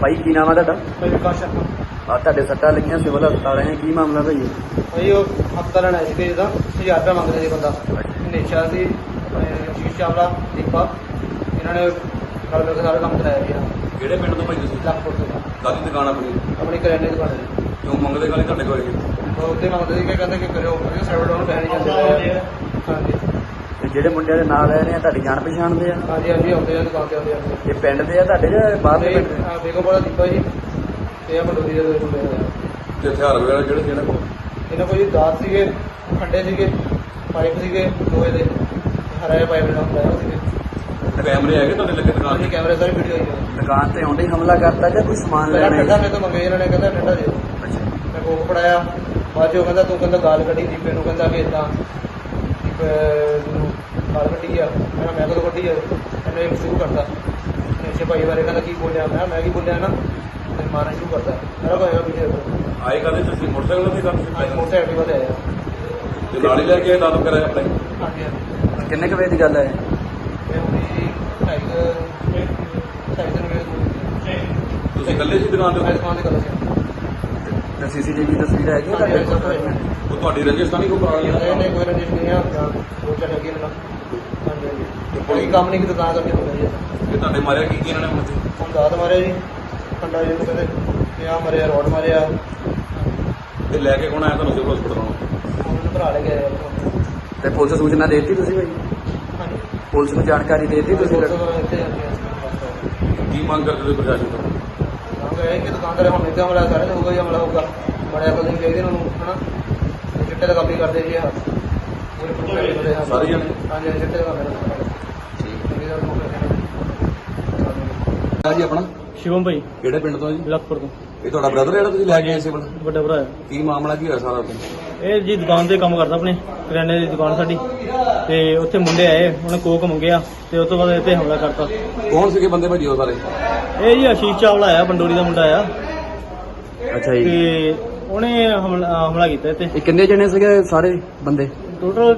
ਭਾਈ ਕੀ ਨਾਮ ਆ ਤੁਹਾਡਾ? ਭਾਈ ਵਿਕਾਸ ਸ਼ਰਮਾ। ਆ ਤੁਹਾਡੇ ਸੱਟਾਂ ਲੱਗੀਆਂ ਸਿਵਲ ਹਸਪਤਾਲ ਆਏ ਕੀ ਮਾਮਲਾ ਭਾਈ ਭਾਈ ਉਹ ਹਫਤਾ ਲੈਣਾ ਸੀ ਤੇ ਇਹਦਾ 1000 ਰੁਪਏ ਮੰਗਦੇ ਸੀ ਬੰਦਾ। ਨੇਸ਼ਾ ਸੀ ਸ਼ੀਸ਼ ਚਾਵਲਾ ਦੀਪਾ। ਇਹਨਾਂ ਨੇ ਨਾਲ ਮਿਲ ਕੇ ਸਾਰਾ ਕੰਮ ਕਰਾਇਆ ਜੀ ਇਹਨਾਂ ਕਿਹੜੇ ਪਿੰਡ ਤੋਂ ਭਾਈ ਤੁਸੀਂ? ਲੱਖਪੁਰ ਤੋਂ। ਕਾਦੀ ਦੁਕਾਨ ਆਪਣੀ? ਆਪਣੀ ਕਰਿਆਨੇ ਦੀ ਦੁਕਾਨ ਹੈ। ਕਿਉਂ ਮੰਗਦੇ ਕਾਲੀ ਤੁਹਾਡੇ ਕੋਲ ਇਹ? ਉਹ ਉੱਤੇ ਮੰਗਦੇ ਸੀ ਕਿ ਕਹਿੰਦੇ ਕਿ ਕਰਿਓ। ਸਰਵਰ ਡਾਊਨ ਨਹੀਂ ਜਾਂਦੇ। ਹਾਂਜੀ। ਤੇ ਜਿਹੜੇ ਮੁੰਡਿਆਂ ਦੇ ਨਾਲ ਆਏ ਨੇ ਆ ਤੁਹਾਡੀ ਜਾਣ ਪਛਾਣ ਦੇ ਆ? ਹਾਂਜੀ ਹਾਂਜੀ ਆਉਂਦੇ ਆ ਦੁਕਾਨ ਤੇ ਆਉਂਦੇ ਆ ਇਹ ਪਿੰਡ ਦੇ ਆ ਤੁਹਾਡੇ ਜਾਂ ਬਾਹਰ ਦੇ ਪਿੰਡ ਦੇ? ਬੇਗਮਪੁਰਾ ਦੀਪਾ ਜੀ। ਤੇ ਆ ਮੰਡੋਰੀ ਦੇ ਦੋ ਮੁੰਡੇ ਆ। ਤੇ ਹਥਿਆਰ ਵਗੈਰਾ ਜਿਹੜੇ ਸੀ ਇਹਨਾਂ ਕੋਲ? ਇਹਨਾਂ ਕੋਲ ਜੀ ਦਾਤ ਸੀਗੇ ਖੰਡੇ ਸੀਗੇ ਪਾਈਪ ਸੀਗੇ ਲੋਹੇ ਦੇ। ਹਰਾਏ ਪਾਈਪ ਨਾਲ ਲਾਇਆ ਸੀਗੇ ਕੈਮਰੇ ਹੈਗੇ ਤੁਹਾਡੇ ਲੱਗੇ ਦੁਕਾਨ 'ਤੇ? ਕੈਮਰੇ ਸਾਰੇ ਵੀਡੀਓ ਆਈ ਹੋਈ ਦੁਕਾਨ ਤੇ ਆਉਂਦੇ ਹੀ ਹਮਲਾ ਕਰਤਾ ਜਾਂ ਕੋਈ ਸਮਾਨ ਪਹਿਲਾਂ ਲੈਣਾ ਠੰਡਾ ਮੇਰੇ ਤੋਂ ਮੰਗੇ ਇਹਨਾਂ ਨੇ ਕਹਿੰਦਾ ਠੰਡਾ ਦਿਓ। ਅੱਛਾ। ਮੈਂ ਕੋਕ ਫੜਾਇਆ ਬਾਅਦ ਚੋਂ ਕਹਿੰਦਾ ਤੂੰ ਕਹਿੰਦਾ ਗਾਲ ਕੱਢੀ ਦੀਪੇ ਨੂੰ ਕਹਿੰਦਾ ਕਿ ਇਦਾਂ ਨੂੰ ਗਾਲ ਕੱਢੀ ਆ। ਮੈਂ ਮੈਂ ਕਦੋਂ ਕੱਢੀ ਆ? ਇਹਨੇ ਇਹ ਸ਼ੁਰੂ ਕਰਤਾ। ਨੇਸ਼ੇ ਭਾਈ ਬਾਰੇ ਕਹਿੰਦਾ ਕੀ ਬੋਲਿਆ? ਮੈਂ ਮੈਂ ਕੀ ਬੋਲਿਆ ਨਾ? ਤੇ ਮਾਰਨ ਸ਼ੁਰੂ ਕਰਤਾ। ਮੇਰਾ ਭਾਈ ਵੀ ਆਏ ਕਾਦੇ ਤੁਸੀਂ? ਮੋਟਰਸਾਈਕਲ ਤੇ ਕੰਮ ਅੱਜ ਮੋਟਰਸਾਈਕਲ ਤੇ ਆਇਆ। ਤੇ ਨਾਲ ਹੀ ਲੈ ਕੇ ਦਾਦਮ ਕਰਾਇਆ ਆਪਣੇ? ਹਾਂਜੀ ਹਾਂਜੀ। ਕਿੰਨੇ ਕੁ ਵਜੇ ਦੀ ਗੱਲ ਹੈ? ਇਹ ਢਾਈ ਤਿੰਨ ਵਜੇ ਤੋਂ। ਤੁਸੀਂ ਇਕੱਲੇ ਸੀ ਦੁਕਾਨ ਤੇ? ਦੁਕਾਨ ਤੇ ਕਰ ਸੀ। ਤੇ ਸੀਸੀਟੀਵੀ ਤਸਵੀਰ ਹੈਗੀ। ਉਹ ਤੁਹਾਡੀ ਰਜਿਸਟਰੀ ਕੋਈ ਪੁਰਾਣੀ? ਨਹੀਂ ਨਹੀਂ ਕੋਈ ਰੰਜਿਸ਼ ਨਹੀਂ ਆ। ਦੋ ਚਾਰ ਲੱਗੀ ਨਾ। ਹਾਂਜੀ ਹਾਂਜੀ ਕੋਈ ਕੰਮ ਨਹੀਂ ਕਿ ਦੁਕਾਨ ਕਰਕੇ ਹੁੰਦਾ ਜੀ। ਇਹ ਤੁਹਾਡੇ ਮਾਰਿਆ ਕੀ ਕੀ ਇਹਨਾਂ ਨੇ ਮੁੱਦੇ ਹੁਣ ਦਾਤ ਮਾਰਿਆ ਜੀ ਖੰਡਾ ਜੀ ਨੂੰ ਕਹਿੰਦੇ ਕਿ ਆ ਮਰਿਆ ਰੋਡ ਮਾਰਿਆ। ਤੇ ਲੈ ਕੇ ਕੌਣ ਆਇਆ ਤੁਹਾਨੂੰ ਸਿਵਲ ਹਸਪਤਾਲ ਨੂੰ ਉਹਨੂੰ ਭਰਾ ਲੈ ਕੇ ਆਇਆ ਹਾਂਜੀ ਤੇ ਪੁਲਿਸ ਸੂਚਨਾ ਦੇ ਦਿੱਤੀ ਤੁਸੀਂ ਭਾਈ? ਪੁਲਿਸ ਨੂੰ ਜਾਣਕਾਰੀ ਦੇ ਦਿੱਤੀ ਤੁਸੀਂ? ਕੀ ਮੰਗ ਕਰਦੇ ਤੁਸੀਂ ਪ੍ਰਸ਼ਾਸਨ ਤੋਂ? ਮੰਗ ਇਹ ਕਿ ਦੁਕਾਨਦਾਰ ਹੁਣ ਇੱਥੇ ਹਮਲਾ ਸਾਰੇ ਤੇ ਹੋਊਗਾ ਹੀ ਹਮਲਾ ਹੋਊਗਾ। ਬੜਿਆ ਕੋਲ ਨਹੀਂ ਚਾਹੀਦੇ ਉਹਨਾਂ ਨੂੰ ਹਨਾ? ਤੇ ਚਿੱਟੇ ਦਾ ਕੰਮ ਹੀ ਕਰਦੇ ਜੀ ਆ ਸਾਰੇ ਜਣੇ? ਹਾਂਜੀ ਹਾਂਜੀ, ਚਿੱਟੇ ਦਾ ਕੰਮ ਕਰਦੇ ਠੀਕ। ਹਾਂ ਜੀ ਆਪਣਾ? ਸ਼ਿਵਮ ਭਾਈ। ਕਿਹੜੇ ਪਿੰਡ ਤੋਂ ਜੀ? ਲਖਪੁਰ ਤੋਂ। ਇਹ ਤੁਹਾਡਾ ਬ੍ਰਦਰ ਜਿਹੜਾ ਤੁਸੀਂ ਲੈ ਕੇ ਆਏ ਸਿਵਲ ਵੱਡਾ ਭਰਾ ਹੈ। ਕੀ ਮਾਮਲਾ ਕੀ ਹੋਇਆ ਸਾਰਾ ਉੱਥੇ? ਇਹ ਜੀ ਦੁਕਾਨ ਤੇ ਕੰਮ ਕਰਦਾ ਆਪਣੇ ਕਰਿਆਨੇ ਦੀ ਦੁਕਾਨ ਸਾਡੀ। ਤੇ ਉੱਥੇ ਮੁੰਡੇ ਆਏ ਉਹਨੇ ਕੋਕ ਮੰਗਿਆ ਤੇ ਉਸ ਤੋਂ ਬਾਅਦ ਇੱਥੇ ਹਮਲਾ ਕਰਤਾ। ਕੌਣ ਸੀਗੇ ਬੰਦੇ ਭਾਜੀ ਉਹ ਸਾਰੇ? ਇਹ ਜੀ ਆਸ਼ੀਸ਼ ਚਾਵਲਾ ਆਇਆ ਪੰਡੋਰੀ ਦਾ ਮੁੰਡਾ ਆਇਆ। ਅੱਛਾ ਜੀ। ਤੇ ਉਹਨੇ ਹਮਲਾ ਹਮਲਾ ਕੀਤਾ ਇੱਥੇ। ਇਹ ਕਿੰਨੇ ਜਣੇ ਸੀਗੇ ਸਾਰੇ ਬੰਦੇ? ਟੋਟਲ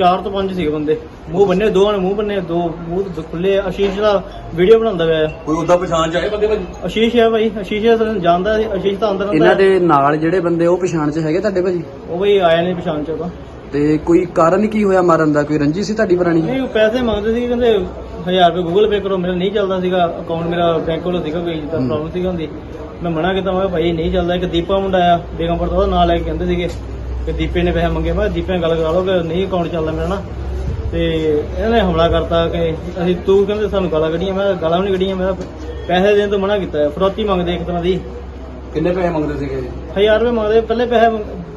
4 ਤੋਂ 5 ਸੀਗੇ ਬੰਦੇ। ਮੂੰਹ ਬੰਨੇ ਦੋਵਾਂ ਨੇ ਮੂੰਹ ਬੰਨੇ ਦੋ ਮੂੰਹ ਤਾਂ ਖੁੱਲੇ ਆ। ਆਸ਼ੀਸ਼ ਦਾ ਵੀਡੀਓ ਬਣਾਉਂਦਾ ਪਿਆ। ਆ ਕੋਈ ਉਹਦਾ ਪਛਾਣ ਚ ਆਏ ਬੰਦੇ ਭਾਜੀ? ਆਸ਼ੀਸ਼ ਹੈ ਭਾਈ ਆਸ਼ੀਸ਼ ਸਾਨੂੰ ਜਾਣਦਾ ਸੀ ਆਸ਼ੀਸ਼ ਤਾਂ ਅੰਦਰ ਇਹਨਾਂ ਦੇ ਨਾਲ ਜਿਹੜੇ ਬੰਦੇ ਉਹ ਪਛਾਣ ਚ ਹੈਗੇ ਤੁਹਾਡੇ ਭਾਜੀ? ਉਹ ਬਈ ਆਇਆ ਨਹੀਂ ਪਛਾਣ ਚ ਉਹਦਾ ਤੇ ਕੋਈ ਕਾਰਨ ਕੀ ਹੋਇਆ ਮਾਰਨ ਦਾ? ਕੋਈ ਰੰਜੀ ਸੀ ਤੁਹਾਡੀ ਪੁਰਾਣੀ ਨਹੀਂ ਉਹ ਪੈਸੇ ਮੰਗਦੇ ਸੀ ਕਹਿੰਦੇ 1000 ਰੁਪਏ ਗੂਗਲ ਪੇ ਕਰੋ ਮੇਰਾ ਨਹੀਂ ਚੱਲਦਾ ਸੀਗਾ ਅਕਾਊਂਟ ਮੇਰਾ ਬੈਂਕ ਕੋਲ ਸੀਗਾ ਕੋਈ ਜਿੱਦਾਂ ਹੂੰ। ਪ੍ਰੋਬਲਮ ਸੀਗਾ ਹੁੰਦੀ। ਮੈਂ ਮਨਾ ਕੀਤਾ ਮੈਂ ਕਿਹਾ ਭਾਈ ਨਹੀਂ ਚੱਲਦਾ। ਇੱਕ ਦੀਪਾ ਮੁੰਡਾ ਆ ਬੇਗਮਪੁਰ ਤੋਂ ਉਹਦਾ ਨਾਂ ਲੈ ਕੇ ਕਹਿੰਦੇ ਸੀਗੇ। ਕਿ ਦੀਪੇ ਨੇ ਪੈਸੇ ਮੰਗੇ ਮੈਂ ਦੀਪੇ ਨਾਲ ਗੱਲ ਕਰਾ ਲਓ ਕਿ ਨਹੀਂ ਅਕਾਊਂਟ ਚੱਲਦਾ ਮੇਰਾ ਨਾ। ਤੇ ਇਹਨਾਂ ਨੇ ਹਮਲਾ ਕਰਤਾ ਕਿ ਅਸੀਂ ਤੂੰ ਕਹਿੰਦੇ ਸਾਨੂੰ ਗਾਲਾਂ ਕੱਢੀਆਂ ਮੈਂ ਕਿਹਾ ਗਾਲਾਂ ਵੀ ਨਹੀਂ ਕੱਢੀਆਂ ਮੈਂ ਕਿਹਾ ਪੈਸੇ ਦੇਣ ਤੋਂ ਮਨਾ ਕੀਤਾ ਹੈ। ਫਰੋਤੀ ਮੰਗਦੇ ਇੱਕ ਤਰ੍ਹਾਂ ਦੀ। ਕਿੰਨੇ ਪੈਸੇ ਮੰਗਦੇ ਸੀਗੇ? 1000 ਰੁਪਏ ਮੰਗਦੇ ਪਹਿਲੇ ਪੈਸੇ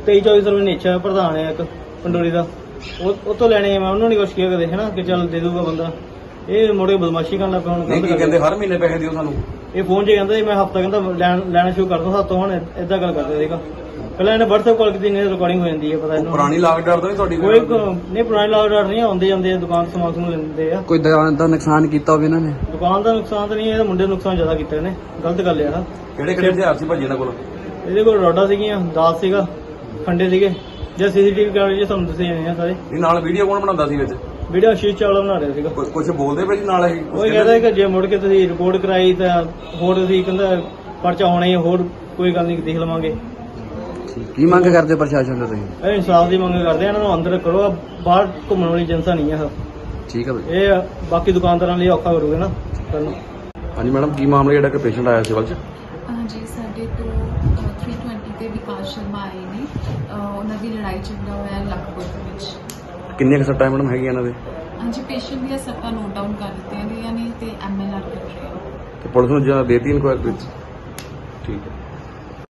23 24 ਰੁਪਏ ਨੀਚਾ ਪ੍ਰਧਾਨ ਹੈ ਇੱਕ ਪੰਡੋਰੀ ਦਾ। ਉਹ ਉਹ ਤੋਂ ਲੈਣੇ ਆ ਮੈਂ ਉਹਨੂੰ ਨਹੀਂ ਕੁਛ ਕਿਹਾ ਕਦੇ ਹੈਨਾ ਕਿ ਚੱਲ ਦੇ ਦੂਗਾ ਬੰਦਾ। ਇਹ ਮੁੜੇ ਬਦਮਾਸ਼ੀ ਕਰਨ ਲੱਗ ਪਿਆ ਹੁਣ ਨਹੀਂ ਕੀ ਕਹਿੰਦੇ ਹਰ ਮਹੀਨੇ ਪੈਸੇ ਦਿਓ ਸਾਨੂੰ। ਇਹ ਫੋਨ 'ਚ ਕਹਿੰਦਾ ਸੀ ਮੈਂ ਹਫਤਾ ਕਹਿੰਦਾ ਲੈਣ ਲੈਣਾ ਸ਼ੁਰੂ ਕਰ ਦੋ ਸਾਤੋਂ ਹੁਣ ਇਦਾਂ ਗੱਲ ਕਰਦੇ ਸੀਗਾ ਪਹਿਲਾਂ ਇਹਨੇ WhatsApp ਕਾਲ ਕੀਤੀ ਨੇ ਰਿਕਾਰਡਿੰਗ ਹੋ ਜਾਂਦੀ ਹੈ ਪਤਾ ਉਹ ਇਹਨੂੰ। ਪੁਰਾਣੀ ਲਾਗ ਡਰ ਤਾਂ ਨਹੀਂ ਤੁਹਾਡੀ ਕੋਈ ਕ- ਨਹੀਂ ਪੁਰਾਣੀ ਨਹੀਂ ਆਉਂਦੇ ਜਾਂਦੇ ਆ, ਦੁਕਾਨ ਤੋਂ ਸਮਾਨ ਸਮੂਨ ਲੈਂਦੇ ਆ। ਕੋਈ ਦੁਕਾਨ ਦਾ ਨੁਕਸਾਨ ਕੀਤਾ ਹੋਵੇ ਇਹਨਾਂ ਨੇ? ਦੁਕਾਨ ਦਾ ਨੁਕਸਾਨ ਤਾਂ ਨਹੀਂ ਇਹਦਾ ਮੁੰਡੇ ਦਾ ਨੁਕਸਾਨ ਜ਼ਿਆਦਾ ਕੀਤਾ ਇਹਨੇ। ਗਲਤ ਗੱਲ ਆ ਕਿਹੜੇ ਕਿਹੜੇ ਹਥਿਆਰ ਸੀ ਭਾਜੀ ਇਹਨਾਂ ਕੋਲ? ਇਹਦੇ ਕੋਲ ਰੋਡਾ ਸੀਗੀਆਂ ਦਾਤ ਸੀਗਾ ਖੰਡੇ ਸੀਗੇ। ਜੇ ਸੀਸੀਟੀਵੀ ਕੈਮਰੇ 'ਚ ਤੁਹਾਨੂੰ ਦੱਸੇ ਜਾਣੇ ਆ ਸਾਰੇ। ਇਹ ਨਾਲ ਵੀਡੀਓ ਕੌਣ ਬਣਾਉਂਦਾ ਸੀ ਵਿੱਚ? ਵੀਡੀਓ ਸ਼ੀਸ਼ ਚਾਵਲਾ ਬਣਾ ਰਿਹਾ ਸੀਗਾ। ਕੁਝ ਬੋਲਦੇ ਭਾਜੀ ਨਾਲ ਇਹ? ਉਹ ਇਹ ਕਹਿੰਦਾ ਕਿ ਜੇ ਮੁੜ ਕੇ ਤੁਸੀਂ ਰਿਪੋਰਟ ਕਰਾਈ ਤਾਂ ਹੋਰ ਤੁਸੀਂ ਕਹਿੰਦਾ ਪਰਚਾ ਹੋਣਾ ਹੀ ਹੈ, ਹੋਰ ਕੋਈ ਗੱਲ ਨਹੀਂ ਦੇਖ ਲਵਾਂਗੇ। ਕੀ ਮੰਗ ਕਰਦੇ ਪ੍ਰਸ਼ਾਸਨ ਤੋਂ ਤੁਸੀਂ? ਇਹ ਇਨਸਾਫ ਦੀ ਮੰਗ ਕਰਦੇ ਆ ਇਹਨਾਂ ਨੂੰ ਅੰਦਰ ਕਰੋ ਆਹ ਬਾਹਰ ਘੁੰਮਣ ਵਾਲੀ ਜਨਤਾ ਨਹੀਂ ਹੈ ਠੀਕ ਹੈ ਭਾਈ ਇਹ ਬਾਕੀ ਦੁਕਾਨਦਾਰਾਂ ਲਈ ਔਖਾ ਕਰੂਗੇ ਨਾ ਕੱਲ੍ਹ ਨੂੰ ਹਾਂਜੀ ਮੈਡਮ ਕੀ ਮਾਮਲਾ ਜਿਹੜਾ ਕਿ ਪੇਸ਼ੈਂਟ ਆਇਆ ਸਿਵਲ ਚ? ਹਾਂਜੀ ਸਾਡੇ ਤੋਂ ਅ, 320 ਤੇ ਵਿਕਾਸ ਸ਼ਰਮਾ ਆਏ ਨੇ। ਅ, ਉਹਨਾਂ ਦੀ ਲੜਾਈ ਝਗੜਾ ਹੋਇਆ ਹੈ ਲਖਪੁਰ ਦੇ ਵਿੱਚ। ਕਿੰਨੀਆਂ ਕੁ ਸੱਟਾਂ ਮੈਡਮ ਹੈਗੀਆਂ ਇਹਨਾਂ ਦੇ? ਹਾਂਜੀ ਪੇਸ਼ੈਂਟ ਦੀਆਂ ਸੱਟਾਂ ਨੋਟ ਡਾਊਨ ਕਰ ਦਿੱਤੀਆਂ ਗਈਆਂ ਨੇ ਤੇ ਐਮਐਲਆਰ ਕਰ ਰਹੇ ਹਾਂ ਤੇ ਪੁਲਿਸ ਨੂੰ ਜਾਂ ਦੇਤੀ ਇਨਕੁਆਇਰੀ ਵਿੱਚ? ਠੀਕ ਹੈ।